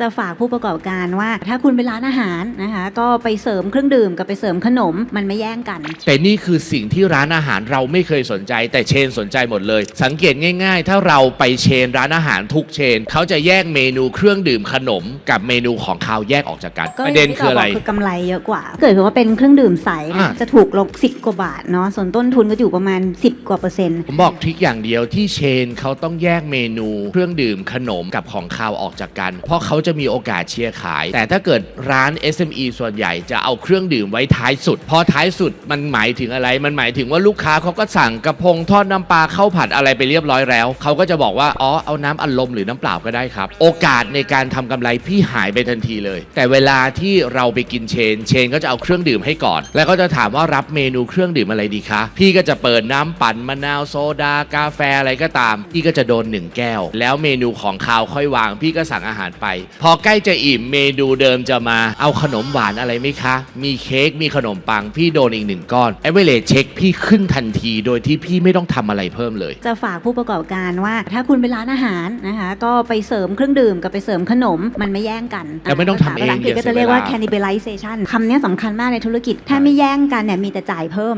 จะฝากผู้ประกอบการว่า ถ้าคุณเป็นร้านอาหารนะคะ ก็ไปเสริมเครื่องดื่มกับไปเสริมขนมมันไม่แย่งกัน แต่นี่คือสิ่งที่ร้านอาหารเราไม่เคยสนใจ แต่เชนสนใจหมดเลย สังเกตง่าย ๆ ถ้าเราไปเชนร้านอาหารทุกเชน เขาจะแยกเมนูเครื่องดื่มขนม กับเมนูของคาวแยกออกจากกันก็ประเด็นคืออะไรย่างที่บกคือกำไรเยอะกว่า เกิดว่าเป็นเครื่องดื่มใสนะอะจะถูกลง10 กว่าบาทเนาะส่วนต้นทุนก็อยู่ประมาณ 10 กว่าเปอร์เซ็นต์ผมบอกทริคอย่างเดียวที่เชนเขาต้องแยกเมนู เครื่องดื่มขนมกับของคาวออกจากกัน เพราะเขาจะมีโอกาสเชียร์ขาย แต่ถ้าเกิดร้าน SME ส่วนใหญ่จะเอาเครื่องดื่มไว้ท้ายสุด พอท้ายสุดมันหมายถึงอะไร มันหมายถึงว่าลูกค้าเขาก็สั่งกระพงทอดน้ำปลาข้าวผัดอะไรไปเรียบร้อยแล้ว เขาก็จะบอกว่า อ๋อ เอาน้ำอัดลมหรือน้ำเปล่าก็ได้ครับ โอกาสในการทำกำไรพี่หายไปทันทีเลย แต่เวลาที่เราไปกินเชน เชนก็จะเอาเครื่องดื่มให้ก่อน แล้วก็จะถามว่ารับเมนูเครื่องดื่มอะไรดีคะ พี่ก็จะเปิดน้ำปั่นมะนาวโซดากาแฟอะไรก็ตาม พี่ก็จะโดนหนึ่งแก้ว แล้วเมนูของคาวค่อยวาง พี่ก็สั่งอาหารไปพอใกล้จะอิ่มเมนูเดิมจะมาเอาขนมหวานอะไรไหมคะ มีเค้กมีขนมปัง พี่โดนอีกหนึ่งก้อนเอเวอเรเช็คพี่ขึ้นทันทีโดยที่พี่ไม่ต้องทำอะไรเพิ่มเลย จะฝากผู้ประกอบการว่า ถ้าคุณเป็นร้านอาหารนะคะ ก็ไปเสริมเครื่องดื่มกับไปเสริมขนมมันไม่แย่งกันแต่ไม่ต้องทำเองภาษาอังกฤษก็จะเรียกว่า cannibalization คำนี้สำคัญมากในธุรกิจ ถ้าไม่แย่งกันเนี่ยมีแต่จ่ายเพิ่ม